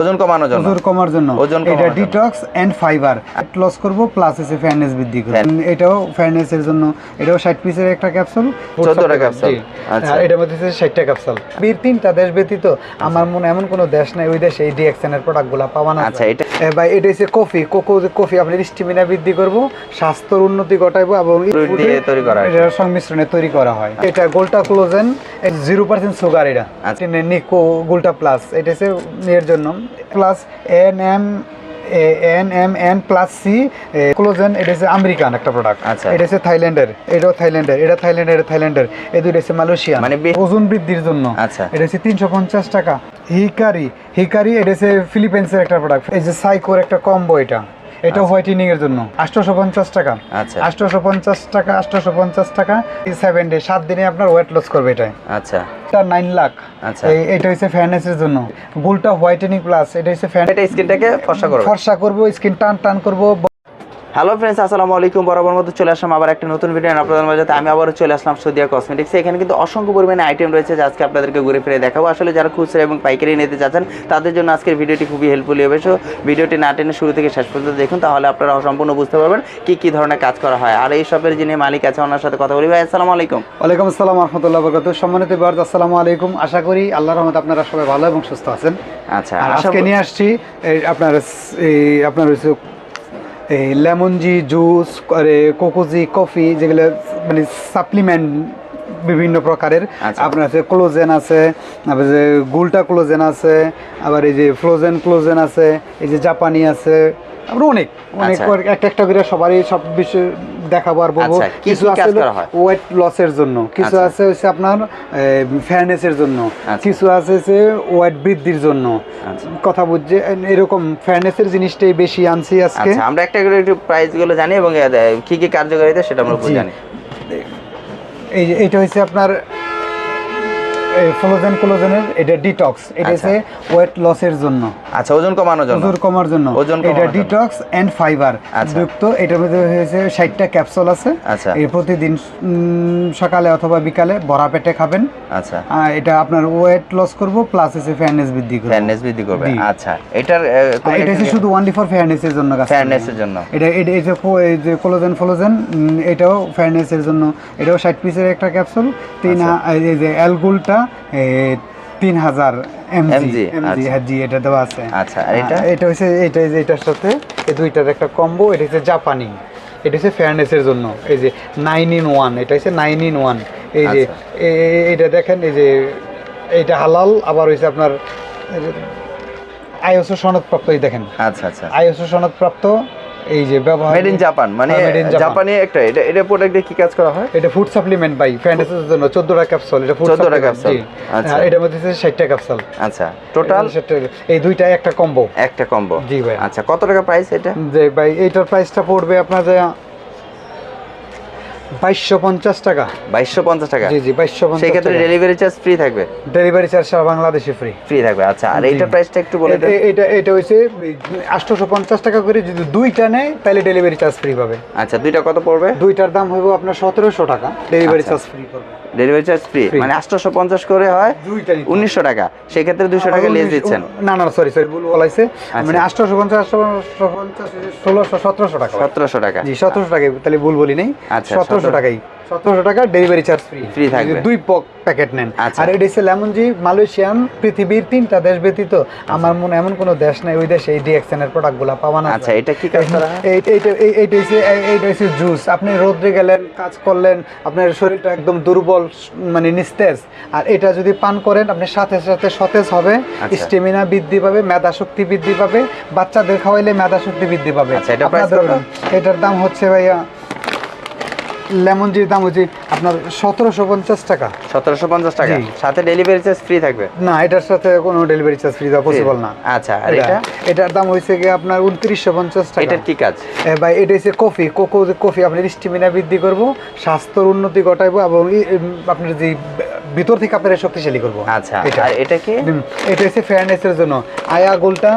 ওজন কমানোর জন্য। ওজন কমার জন্য। ওজন এটা ডিটক্স এন্ড ফাইবার লস করব প্লাস এসে ফ্যাননেস বৃদ্ধি করব। এটাও ফ্যাননেস এর জন্য। এটাও 60 পিসের একটা ক্যাপসুল 14টা ক্যাপসুল। আচ্ছা। এটার মধ্যে আছে 60টা ক্যাপসুল বীর তিনটা দেশ ব্যতীত আমার মনে এমন কোনো দেশ নাই ওই দেশে এই ডিএক্সএন এর প্রোডাক্টগুলো পাওয়া না। আচ্ছা, এটা- ভাই এটা হচ্ছে কফি কোকো কফি আপনার স্টিমিনা বৃদ্ধি করব স্বাস্থ্যের উন্নতি ঘটাইবো এবং দিয়ে তৈরি করা হয়। এটার সংমিশ্রণে তৈরি করা হয়। এটা gluta collagen zero percent sugar এটা। নিকো গোল্টা প্লাস এটা হচ্ছে এর জন্য। Plus N M N M N plus C collagen এটা হচ্ছে আমেরিকান একটা প্রোডাক্ট আচ্ছা। এটা হচ্ছে থাইল্যান্ডের এটাও থাইল্যান্ডের এটা থাইল্যান্ডের এটা থাইল্যান্ডের। এই দুটো হচ্ছে মালয়েশিয়া মানে ওজন বৃদ্ধির জন্য। আচ্ছা। এটা হচ্ছে তিনশো পঞ্চাশ টাকা। হিকারি হিকারি এটা হচ্ছে ফিলিপিন্সের একটা প্রোডাক্ট এই যে সাইকোর একটা কম্বো এটা। এটা হোয়াইটেনিং এর জন্য। আটশোশো পঞ্চাশ টাকা। আচ্ছা। আটশোশো পঞ্চাশ টাকা আটশোশো পঞ্চাশ টাকা সেভেন ডে সাত দিনে আপনার ওয়েট লস করবে এটা আচ্ছা। এটা নাইন লাখ আচ্ছা। এই- এটা হচ্ছে ফ্যানেসের জন্য। গোলটা হোয়াইটেনিং প্লাস এটা হচ্ছে ফ্যান এটা স্কিনটাকে ফর্সা করবে। ফর্সা করব স্কিন টান টান করব হ্যালো ফ্রেন্ডস আসসালামু আলাইকুম। বরাবর মতো চলে আসলাম আবার একটা নতুন ভিডিও আপনাদের মাঝে। আমি আবারও চলে আসলাম সদিয়া কসমেটিক্স এখানে কিন্তু অসংখ্য পরিমাণে আইটেম রয়েছে যা আজকে আপনাদেরকে ঘুরে ফিরে দেখাবো। আসলে যারা খুচরা এবং পাইকারি নিতে চাচ্ছেন তাদের জন্য আজকের ভিডিওটি খুবই হেল্পফুল হবে। সো ভিডিওটি না টেনে শুরু থেকে শেষ পর্যন্ত দেখুন তাহলে আপনারা সম্পূর্ণ বুঝতে পারবেন কি কি ধরনের কাজ করা হয়। আর এই শপের যিনি মালিক আছে ওনার সাথে কথা বলি। ভাই আসসালামু আলাইকুম। ওয়ালাইকুম আসসালাম রহমতুল্লাহ বরকত সম্মানিত বার্দ আসসালামু আলাইকুম। আশা করি আল্লাহ রহমত আপনারা সবাই ভালো এবং সুস্থ আছেন। আচ্ছা আজকে নিয়ে আসছি আপনার এই আপনার এই লেমনজি জুস কোকোজি কফি যেগুলো মানে সাপ্লিমেন্ট বিভিন্ন প্রকারের আচ্ছা। আপনার আছে ক্লোজেন আছে আবার যে গুলটা ক্লোজেন আছে আবার এই যে ফ্লোজেন ক্লোজেন আছে এই যে জাপানি আছে আবার অনেক অনেক এক একটা একটা করে সবারই সব বিষয় দেখাবো আর বলব আচ্ছা, কিছু আছে ওয়েট লসের জন্য কিছু আচ্ছা। আছে হচ্ছে আপনার ফেয়ারনেসের জন্য আচ্ছা। কিছু আছে হচ্ছে ওয়েট বৃদ্ধির জন্য আচ্ছা। কথা বুঝছে এরকম ফেয়ারনেসের জিনিসটাই বেশি আনছি আজকে আচ্ছা আমরা একটা করে একটু প্রাইসগুলো জানি এবং কি কি কার্যকারিতা সেটা আমরা। জানি এই এটা হচ্ছে আপনার ফ্লোজেন ক্লোজেনের এটা ডিটক্স এটা আচ্ছা। হচ্ছে ওয়েট লসের জন্য। আচ্ছা ওজন কমানোর জন্য। ওজন কমার জন্য। ওজন এটা ডিটক্স এন্ড ফাইবার। যুক্ত এটার মধ্যে হয়েছে ষাটটা ক্যাপসুল আছে। আচ্ছা। এই প্রতিদিন সকালে অথবা বিকালে ভরা পেটে খাবেন। আচ্ছা। এটা আপনার ওয়েট লস করব প্লাস এসে ফেয়ারনেস বৃদ্ধি করবে। ফেয়ারনেস বৃদ্ধি করবে। আচ্ছা। এটার এটা হচ্ছে একটা- শুধু ওনলি ফর ফেয়ারনেস এর জন্য এর জন্য। এটা এটা এই যে কোলোজেন ফ্লোজেন এটাও ফেয়ারনেস এর জন্য। এটাও ষাট পিসের একটা ক্যাপসুল তিন আচ্ছা। এই যে অ্যালগুলটা তিন হাজার এমজি এমজি আচ্ছা। হ্যাঁ জি এটা দেওয়া আছে আচ্ছা, আর এটা? এটা হচ্ছে এটা যে এটার সাথে এই দুইটার একটা কম্বো এটা হচ্ছে জাপানি এটা হচ্ছে ফেয়ারনেস এর জন্য এই যে নাইন ইন ওয়ান এটা হচ্ছে নাইন ইন ওয়ান এই যে আচ্ছা। এটা দেখেন এই যে এইটা হালাল আবার হয়েছে আপনার আইএসও সনদপ্রাপ্ত এই দেখেন আচ্ছা আচ্ছা আইএসও সনদপ্রাপ্ত এই যে ব্যবহার মেড ইন জাপান মানে হ্যাঁ। জাপানি একটা এটা এটা প্রোডাক্টে কি কাজ করা হয়? এটা ফুড সাপ্লিমেন্ট বাই ফ্যান্টাসির জন্য 14টা ক্যাপসুল এটা ফুড 14টা ক্যাপসুল, আচ্ছা। আর এটার মধ্যে আছে 60টা ক্যাপসুল আচ্ছা টোটাল এই দুইটা একটা কম্বো একটা কম্বো জি ভাই। আচ্ছা কত টাকা প্রাইস এটা? যে ভাই এইটার প্রাইসটা পড়বে আপনার যে বাইশশো পঞ্চাশ টাকা। বাইশশো পঞ্চাশ টাকা? জি জি বাইশশো পঞ্চাশ সেই ক্ষেত্রে ডেলিভারি চার্জ ফ্রি থাকবে? ডেলিভারি চার্জ সারা বাংলাদেশে ফ্রি ফ্রি থাকবে আচ্ছা আর জি। প্রাইসটা একটু বলে দেন। এটা এটা হচ্ছে আটশোশো পঞ্চাশ টাকা করে যদি দুইটা নেয় তাহলে ডেলিভারি চার্জ ফ্রি পাবে। আচ্ছা দুইটা কত পড়বে? দুইটার দাম হইব আপনার সতেরোশো টাকা ডেলিভারি আচ্ছা। Charge free delivery charge free মানে পঞ্চাশ করে হয় দুইটা টাকা। সেই ক্ষেত্রে টাকা লেস দিচ্ছেন। না না সরি সরি ভুল বলাইছে। মানে আটশোশো পঞ্চাশ আটশোশো পঞ্চাশ ষোলোশো সতেরোশো টাকা। সতেরোশো টাকা। জি টাকা তাহলে ভুল বলি নেই। আচ্ছা, সতেরোশো 17 টাকাই। সতেরোশো টাকা ডেলিভারি চার্জ ফ্রি Free থাকবে। দুই প্যাকেট নেন। আচ্ছা। আর এটা হচ্ছে লেমনজি মালয়েশিয়ান পৃথিবীর তিনটা দেশ ব্যতীত। আমার মনে এমন কোনো দেশ নাই ওই দেশে এই ডিএক্সএন এর প্রোডাক্টগুলো পাওয়া না। আচ্ছা এটা কি কাজ করা এইটা এইটা হচ্ছে এইটা হচ্ছে জুস আপনি রোদ্রে গেলেন কাজ করলেন আপনার শরীরটা একদম দুর্বল মানে নিস্তেজ। আর এটা যদি পান করেন আপনি সাথে সাথে সতেজ হবে আচ্ছা। স্টেমিনা বৃদ্ধি পাবে মেধা শক্তি বৃদ্ধি পাবে। বাচ্চাদের খাওয়াইলে মেধা শক্তি বৃদ্ধি পাবে। আচ্ছা? এটার দাম হচ্ছে ভাইয়া লেমন জির দাম হচ্ছে আপনার সতেরোশো পঞ্চাশ টাকা। সতেরোশো পঞ্চাশ টাকা? সাথে ডেলিভারি চার্জ ফ্রি থাকবে? না এটার সাথে কোনো ডেলিভারি চার্জ ফ্রি দেওয়া পসিবল না। আচ্ছা আর এটা এটা? এটার দাম হয়েছে গিয়ে আপনার উনত্রিশশো পঞ্চাশ টাকা। এটার কি কাজ? এ ভাই এটা হচ্ছে কফি। কোকো কফি আপনার স্টিমিনা বৃদ্ধি করব স্বাস্থ্যের উন্নতি ঘটাইবো এবং আপনার যে ভিতর থেকে আপনার শক্তিশালী করব। আচ্ছা এটা। আর এটা কি? এটা হচ্ছে ফেয়ারনেসের জন্য। আয়া গোলটা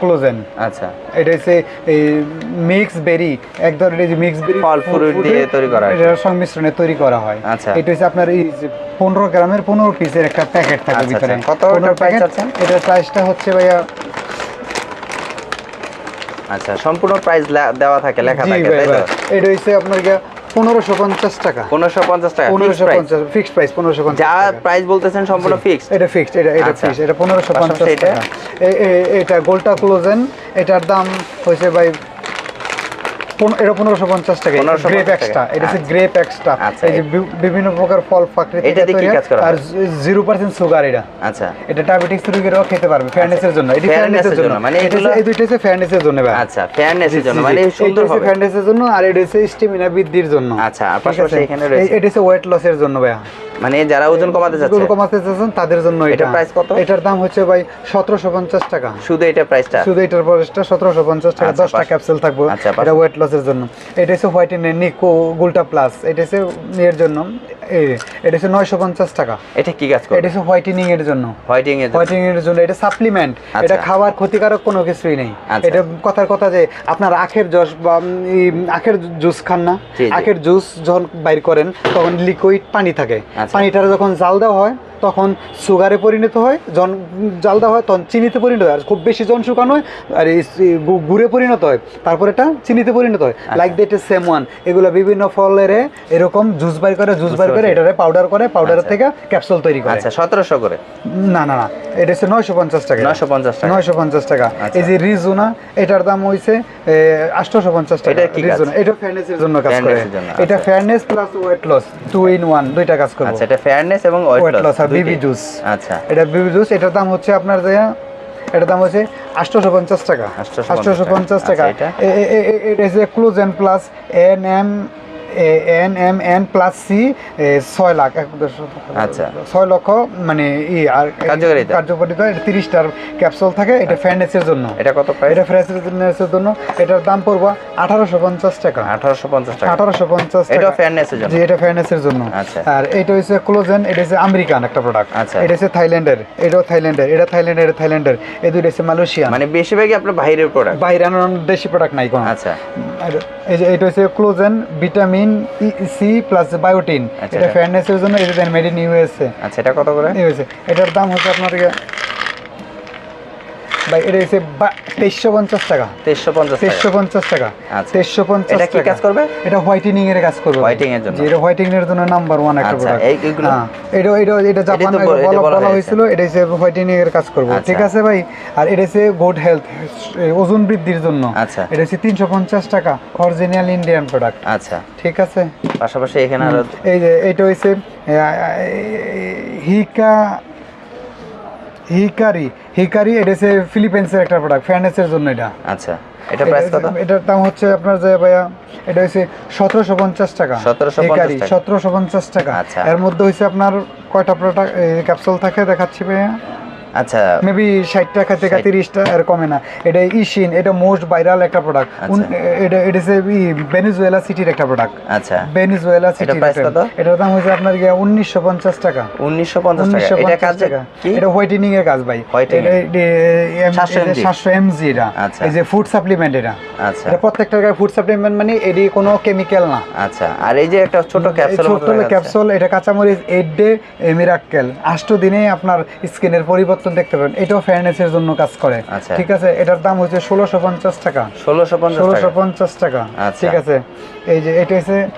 ক্লোজেন আচ্ছা। এটা হচ্ছে এই মিক্স বেরি এক ধরনের যে মিক্স বেরি ফল fruit দিয়ে তৈরি করা। এটার সংমিশ্রণে তৈরি করা হয় আচ্ছা। এটা হচ্ছে আপনার এই পনেরো গ্রামের পনেরো পিসের একটা প্যাকেট থাকে আচ্ছা, ভিতরে আচ্ছা। কত প্যাকেট? এটার প্রাইসটা হচ্ছে ভাইয়া আচ্ছা সম্পূর্ণ প্রাইস দেওয়া থাকে লেখা থাকে তাই তো এটা হচ্ছে আপনার পনেরোশো পঞ্চাশ টাকা পনেরোশো পঞ্চাশ টাকা পনেরোশো পঞ্চাশ ফিক্সড প্রাইস পনেরোশো পঞ্চাশ যা প্রাইস বলতেছেন সম্পূর্ণ ফিক্সড এটা ফিক্সড এটা এটা আচ্ছা। ফিক্সড এটা পনেরোশো পঞ্চাশ এটা? টাকা গোল্টা ক্লোজেন এটার দাম হয়েছে ভাই এটা পনেরোশো পঞ্চাশ টাকা গ্রেপ এক্সট্রা এটা হচ্ছে আচ্ছা। গ্রেপ এক্সট্রা আচ্ছা, এই যে বিভিন্ন প্রকার ফল ফাকরি এটা দিয়ে কি কাজ করা? আর জিরো পার্সেন্ট সুগার এটা। আচ্ছা। এটা ডায়াবেটিক্স রোগীরাও খেতে পারবে ফেয়ারনেসের জন্য। এটি ফেয়ারনেসের জন্য জন্য, মানে এই দুইটা হচ্ছে ফেয়ারনেসের জন্য আচ্ছা ফেয়ারনেসের জন্য জি, জি, সুন্দর হবে। ফ্যান্ডেসের জন্য আর এটা হচ্ছে স্টেমিনা বৃদ্ধির জন্য। আচ্ছা, আর পাশাপাশি এখানে রয়েছে- এটা হচ্ছে ওয়েট লসের জন্য ভাইয়া। মানে যারা ওজন কমাতে গরু চাচ্ছে। কমাতে চাচ্ছেন তাদের জন্য এটার এটা। price কত? এটার দাম হচ্ছে ভাই সতেরোশো পঞ্চাশ টাকা। শুধু এটা প্রাইসটা শুধু এটার সতেরোশো পঞ্চাশ টাকা আচ্ছা, দশটা পাঁচ- ক্যাপসুল থাকবে। আচ্ছা, এটা ওয়েট লসের জন্য। এটা হচ্ছে হোয়াইটেন নিকো গুলটা প্লাস এটা হচ্ছে এর জন্য। এটা হচ্ছে নয়শো পঞ্চাশ টাকা। এটা কি কাজ করে? এটা হচ্ছে হোয়াইটেনিং এর জন্য। হোয়াইটিং এর জন্য। এর জন্য। এটা সাপ্লিমেন্ট আচ্ছা। এটা খাবার ক্ষতিকারক কোনো কিছুই নেই। আচ্ছা। এটা কথার কথা যে আপনার আখের জুস বা আখের জুস খান না। আখের জুস যখন বাইর করেন তখন লিকুইড পানি থাকে। আচ্ছা। পানিটা যখন জাল দেওয়া হয় তখন সুগারে পরিণত হয়। যখন জাল দেওয়া হয় তখন চিনিতে পরিণত হয়। আর খুব বেশি যখন শুকানো হয় আর গুড়ে পরিণত হয়। তারপর এটা চিনিতে পরিণত হয় আচ্ছা। Like that is same one এগুলো বিভিন্ন ফলের এরকম জুস বাইর করে জুস বাইর করে এটারে পাউডার করে পাউডারের আচ্ছা। থেকে ক্যাপসুল তৈরি করে। আচ্ছা সতেরোশো করে? না না না। এটা হচ্ছে নয়শো পঞ্চাশ টাকা। নয়শো পঞ্চাশ টাকা। নয়শো পঞ্চাশ টাকা। আচ্ছা। এই যে রিজুনা এটার দাম হইছে আটশোশো পঞ্চাশ টাকা। এটা কি রিজুনা এটা ফেয়ারনেসের জন্য কাজ করে। এটা। Fairness plus weight loss two in one দুইটা কাজ করবে। আচ্ছা এটা ফেয়ারনেস এবং ওয়েট লস আর বিবি জুস আচ্ছা। এটা বিবি জুস এটার দাম হচ্ছে আপনার যে এটার দাম হচ্ছে আটশোশো পঞ্চাশ টাকা আটশোশো পঞ্চাশ আচ্ছা, টাকা এটা? হচ্ছে collagen plus N M N M N plus C ছয় লাখ এক আচ্ছা। ছয় লক্ষ মানে ই আর কার্যকারিতা? কার্যকারিতা এটা তিরিশটার ক্যাপসুল থাকে এটা ফ্যানেসের জন্য। এটা কত প্রাইস এটা ফ্রেসের জন্য এটার দাম পড়ব আঠারোশো পঞ্চাশ টাকা। আঠারোশো পঞ্চাশ টাকা। আঠারোশো পঞ্চাশ এটাও fairness-এর জন্য? এটা ফেয়ারনেসের জন্য। আচ্ছা। আর এটা হচ্ছে ক্লোজেন এটা হচ্ছে আমেরিকান একটা প্রোডাক্ট আচ্ছা। এটা হচ্ছে থাইল্যান্ডের এটাও থাইল্যান্ডের এটা থাইল্যান্ডের এটা থাইল্যান্ডের। এই দুইটা হচ্ছে মালয়েশিয়ান। মানে বেশিরভাগই আপনার বাইরের প্রোডাক্ট বাইরে আনার দেশি প্রোডাক্ট নাই কোনো। আচ্ছা। এই যে এটা হচ্ছে collagen vitamin C plus biotin আচ্ছা, এটা ফেয়ারনেসের জন্য এটা মেড ইন ইউএসএ আচ্ছা এটা কত করে? ইউএসএ এটার দাম হচ্ছে আপনার ভাই এটা হচ্ছে তেইশশো পঞ্চাশ টাকা তেইশশো পঞ্চাশ তেইশশো পঞ্চাশ টাকা আচ্ছা। তেইশশো পঞ্চাশ টাকা। কাজ করবে? এটা হোয়াইটেনিং এর কাজ করবে Whitening এর জন্য? এটা হোয়াইটেনিং এর জন্য নাম্বার ওয়ান একটা আচ্ছা, প্রোডাক্ট এইগুলো? হ্যাঁ এটা এটা এটা জাপান বল- হয়েছিল এটা হচ্ছে হোয়াইটেনিং এর কাজ করবে আচ্ছা। ঠিক আছে ভাই আর এটা হচ্ছে গুড হেলথ ওজন বৃদ্ধির জন্য আচ্ছা। এটা হচ্ছে তিনশো পঞ্চাশ টাকা অরিজিনাল ইন্ডিয়ান প্রোডাক্ট আচ্ছা ঠিক আছে পাশাপাশি এখানে এই যে এটা হচ্ছে হিকা হিকারি হিকারি এটা হচ্ছে ফিলিপিন্সের একটা প্রোডাক্ট ফ্যানেসের জন্য এটা। আচ্ছা এটা প্রাইস কত? এটার দাম হচ্ছে আপনার যে ভাইয়া এটা হচ্ছে সতেরোশো পঞ্চাশ টাকা। 1750 টাকা। সতেরোশো পঞ্চাশ টাকা। আচ্ছা। এর মধ্যে হচ্ছে আপনার কয়টা প্রোডাক্ট ক্যাপসুল থাকে দেখাচ্ছি ভাইয়া? আচ্ছা। মেবি ষাট টাকা থেকে 60 তিরিশটা এর কমে না। এটা ইশিন এটা মোস্ট ভাইরাল একটা প্রোডাক্ট আচ্ছা। এটা এটা ভেনিজুয়েলা সিটির একটা প্রোডাক্ট আচ্ছা। ভেনিজুয়েলা সিটি price কত? এটার দাম হচ্ছে আপনার গিয়ে উনিশশো পঞ্চাশ টাকা। উনিশশো পঞ্চাশ টাকা। এটা কাজ টাকা। এটা হোয়াইটেনিং এর কাজ ভাই। Whitening 700 সাতশো এমজি এটা আচ্ছা। এই যে ফুড সাপ্লিমেন্ট এটা। আচ্ছা। এটা প্রত্যেকটা ফুড সাপ্লিমেন্ট মানে এটি কোনো কেমিক্যাল না। আচ্ছা। আর এই যে একটা ছোট ক্যাপসুল ক্যাপসুল এটা কাঁচামরিচ এইট ডে মিরাক্কেল আষ্ট দিনে আপনার স্কিনের পরিবর্তন দেখতে পাবেন। এটাও ফেয়ারনেসের জন্য কাজ করে। আচ্ছা। ঠিক আছে? এটার দাম হচ্ছে ষোলোশো পঞ্চাশ টাকা। ষোলোশো ষোলোশো টাকা। পঞ্চাশ টাকা। আচ্ছা। ঠিক আছে? এই যে এটা হচ্ছে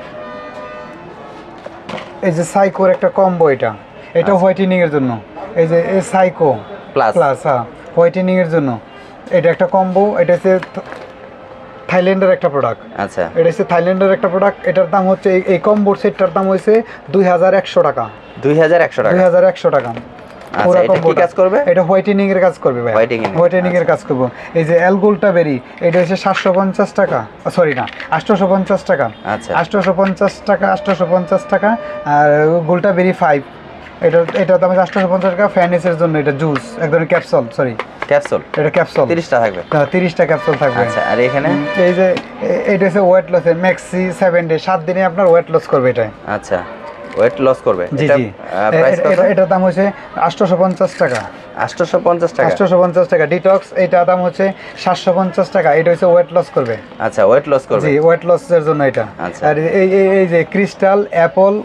এই যে সাইকোর একটা কম্বো এটা। এটা হোয়াইটেনিং এর জন্য। এই যে এই সাইকো Plus। প্লাস হ্যাঁ। হোয়াইটেনিং এর জন্য। এটা একটা কম্বো এটা হচ্ছে থাইল্যান্ডের একটা প্রোডাক্ট আচ্ছা। এটা হচ্ছে থাইল্যান্ডের একটা প্রোডাক্ট এটার দাম হচ্ছে এই- কম্বোর সেটটার দাম হচ্ছে দুই হাজার একশো টাকা। দুই হাজার একশো টাকা। দুই হাজার একশো টাকা। আচ্ছা, এটা কি কাজ করবে? এটা হোয়াইটেনিং এর কাজ করবে ভাই। হোয়াইটেনিং এর কাজ করব। এই যে অ্যালগোলটা বেরি এটা হচ্ছে সাতশো পঞ্চাশ টাকা। সরি না আটশোশো পঞ্চাশ টাকা। আচ্ছা। আটশোশো পঞ্চাশ টাকা আটশোশো পঞ্চাশ টাকা আর গোলটা বেরি ফাইভ এটা এটার দাম আটশোশো পঞ্চাশ টাকা ফ্যানিসের জন্য এটা জুস এক ধরনের ক্যাপসুল সরি ক্যাপসুল এটা ক্যাপসুল তিরিশটা থাকবে? তিরিশটা ক্যাপসুল থাকবে। আচ্ছা আর এখানে? এই যে এটা হচ্ছে ওয়েট লসের ম্যাক্সি সেভেন ডে সাত দিনে আপনার ওয়েট লস করবে এটা আচ্ছা। ওয়েট লস করবে। জি জি। এটার দাম হচ্ছে আটশোশো পঞ্চাশ টাকা। 850 টাকা? আটশোশো পঞ্চাশ টাকা। ডিটক্স এটা দাম হচ্ছে সাতশো পঞ্চাশ টাকা। এটা হচ্ছে ওয়েট লস করবে। আচ্ছা ওয়েট লস করবে। জি ওয়েট লসের জন্য এটা। আর এই এই- এই যে ক্রিস্টাল অ্যাপল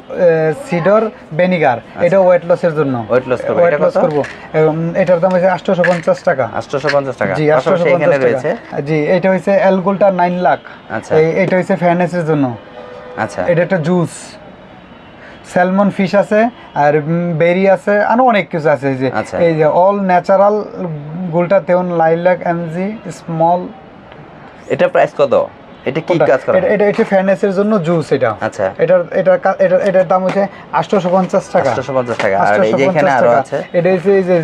সিডর বেনিগার এটা ওয়েট লসের জন্য। Weight loss করবে। ওয়েট লস করব। এটার দাম হচ্ছে আটশোশো পঞ্চাশ টাকা। 850 টাকা। জি আটশোশো পঞ্চাশ টাকা। জি এটা হচ্ছে অ্যালগোলটা নাইন লাখ আচ্ছা। এটা হচ্ছে ফেয়ারনেসের জন্য। আচ্ছা। এটা একটা জুস স্যালমন ফিশ আছে আর বেরি আছে আরও অনেক কিছু আছে এই যে। আচ্ছা। এই যে অল ন্যাচারাল গুলটা তেউন লাইলাক এমজি স্মল এটা প্রাইস কত? এটা কি কাজ করে? এটা এটা এটা ফেয়ারনেসের জন্য জুস এটা। আচ্ছা। এটার এটার কা- এটার দাম হচ্ছে আটশোশো পঞ্চাশ টাকা। 850 টাকা। আর এই যে এখানে আরও আছে? এটা হচ্ছে এই যে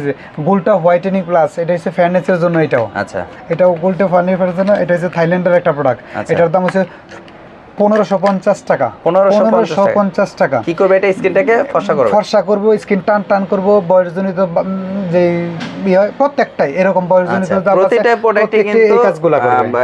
গুলটা হোয়াইটেনিং প্লাস এটা হচ্ছে ফেয়ারনেসের জন্য এটাও। আচ্ছা। এটাও গুলটা ফার্নিচারের জন্য এটা হচ্ছে থাইল্যান্ডের একটা প্রোডাক্ট আচ্ছা। এটার দাম হচ্ছে পনেরোশো পঞ্চাশ টাকা। 1550 টাকা। পঞ্চাশ টাকা। কি করবে এটা? স্কিনটাকে ফর্সা করবে? ফর্সা করব স্কিন টান টান করব বয়সজনিত যে হয় প্রত্যেকটাই এরকম বয়সজনিত আচ্ছা, প্রতিটা প্রোডাক্টে কিন্তু কাজগুলা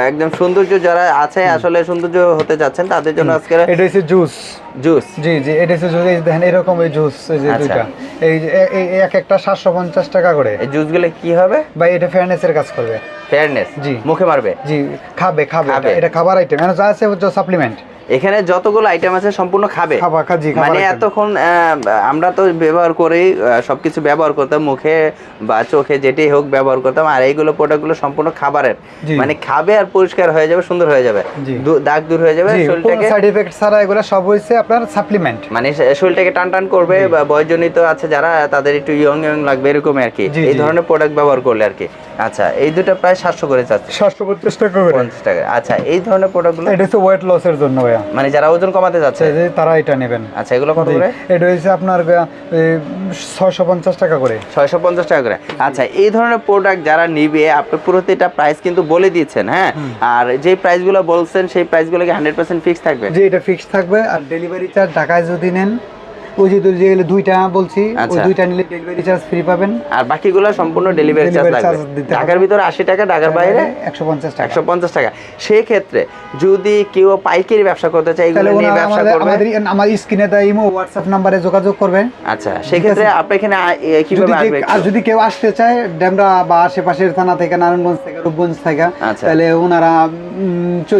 একদম সৌন্দর্য যারা আছে আসলে সৌন্দর্য হতে যাচ্ছেন তাদের জন্য আজকে এটা হচ্ছে জুস জুস? জি জি এটা হচ্ছে জুস এই দেখেন এরকম এই জুস এই যে আচ্ছা। দুইটা। এই এই- এক একটা সাতশো পঞ্চাশ টাকা করে। এই জুসগুলো কি হবে? বা এটা ফেয়ারনেসের কাজ করবে। ফেয়ারনেস জি। মুখে মারবে? জি খাবে খাবে। এটা- এটা খাবার আইটেম মানে যা আছে সাপ্লিমেন্ট এখানে যতগুলো আইটেম আছে সম্পূর্ণ খাবে। মানে এতক্ষণ আমরা তো ব্যবহার করেই সবকিছু ব্যবহার করতাম মুখে বা চোখে যেটাই হোক ব্যবহার করতাম আর এইগুলো প্রোডাক্টগুলো সম্পূর্ণ খাবারের। মানে খাবে আর পরিষ্কার হয়ে যাবে সুন্দর হয়ে যাবে। দাগ দূর হয়ে যাবে শরীরটাকে সাইড এফেক্ট ছাড়া এগুলো সব হচ্ছে আপনার সাপ্লিমেন্ট মানে শরীরটাকে টান টান করবে বা বয়সজনিত আছে যারা তাদের একটু ইয়ং ইয়ং লাগবে এরকম আর কি। এই ধরনের প্রোডাক্ট ব্যবহার করলে আর কি। আচ্ছা এই দুটো প্রায় সাতশো করে চাচ্ছে। সাতশো পঞ্চাশ টাকা করে। পঞ্চাশ টাকা। আচ্ছা এই ধরনের প্রোডাক্টগুলো এটা হচ্ছে ওয়েট লসের জন্য ভাইয়া। মানে যারা ওজন কমাতে যাচ্ছে? তারা এটা নেবেন। আচ্ছা এগুলো কত করে? এটা হচ্ছে আপনার ছয়শো পঞ্চাশ টাকা করে। ছয়শো পঞ্চাশ টাকা করে। আচ্ছা এই ধরনের প্রোডাক্ট যারা নিবে আপনি প্রতিটা প্রাইস কিন্তু বলে দিয়েছেন হ্যাঁ? আর যে প্রাইসগুলো বলছেন সেই প্রাইসগুলো কি হান্ড্রেড পার্সেন্ট ফিক্স থাকবে? যে এটা ফিক্সড থাকবে। আর ডেলিভারি চার্জ ঢাকায় যদি নেন ওই যে যে দুইটা বলছি ওই আচ্ছা। দুইটা নিলে ডেলিভারি চার্জ ফ্রি পাবেন। আর বাকিগুলো সম্পূর্ণ ডেলিভারি চার্জ লাগবে। charge দিতে হবে। ঢাকার ভিতরে আশি টাকা ঢাকার বাইরে একশো পঞ্চাশ টাকা। একশো পঞ্চাশ টাকা। সেই ক্ষেত্রে যদি কেউ পাইকারি ব্যবসা করতে চায় এগুলো তাহলে নিয়ে ব্যবসা করবে। আমাদের আমার স্ক্রিনে দেয় ইমো হোয়াটসঅ্যাপ নাম্বারে যোগাযোগ করবেন আচ্ছা সেক্ষেত্রে আপনি এখানে কীভাবে যদি আসবে আর যদি কেউ আসতে চায় ডেমরা বা আশেপাশের থানা থেকে নারায়ণগঞ্জ থেকে রূপগঞ্জ থেকে আচ্ছা। তাহলে ওনারা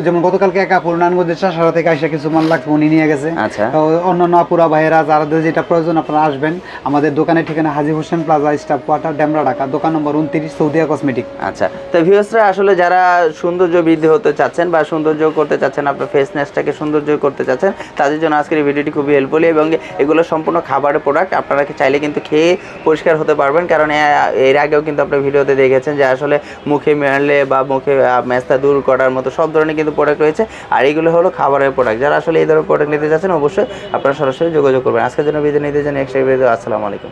যেমন গতকালকে একা পুরো নারায়ণগঞ্জের চাষারা থেকে আসে কিছু মাল লাগবে উনি নিয়ে গেছে। আচ্ছা। অন্যান্য আপুরা ভাইয়েরা যারা যেটা প্রয়োজন, আপনারা আসবেন। আমাদের দোকানের ঠিকানা Haji Hossain plaza, staff quarter, Demra, Dhaka. দোকান নম্বর উনত্রিশ, সৌদিয়া কসমেটিক। আচ্ছা। তো ভিউসরা আসলে যারা সৌন্দর্য বৃদ্ধি হতে চাচ্ছেন বা সৌন্দর্য করতে চাচ্ছেন, আপনার ফেসনেসটাকে সৌন্দর্য করতে চাচ্ছেন, তাদের জন্য আজকের এই ভিডিওটি খুবই হেল্পফুল এবং এগুলো সম্পূর্ণ খাবারের প্রোডাক্ট আপনারা চাইলে কিন্তু খেয়ে পরিষ্কার হতে পারবেন, কারণ এর আগেও কিন্তু আপনার ভিডিওতে দেখেছেন যে আসলে মুখে মেরলে বা মুখে মেস্তা দূর করার মতো সব ধরনের কিন্তু প্রোডাক্ট রয়েছে। আর এগুলো হলো খাবারের প্রোডাক্ট যারা আসলে এই ধরনের প্রোডাক্ট নিতে চাচ্ছেন, অবশ্যই আপনারা সরাসরি যোগাযোগ করবেন। আজকের জন্য বিদায় নিতে জানি একসাথে আসসালামু আলাইকুম।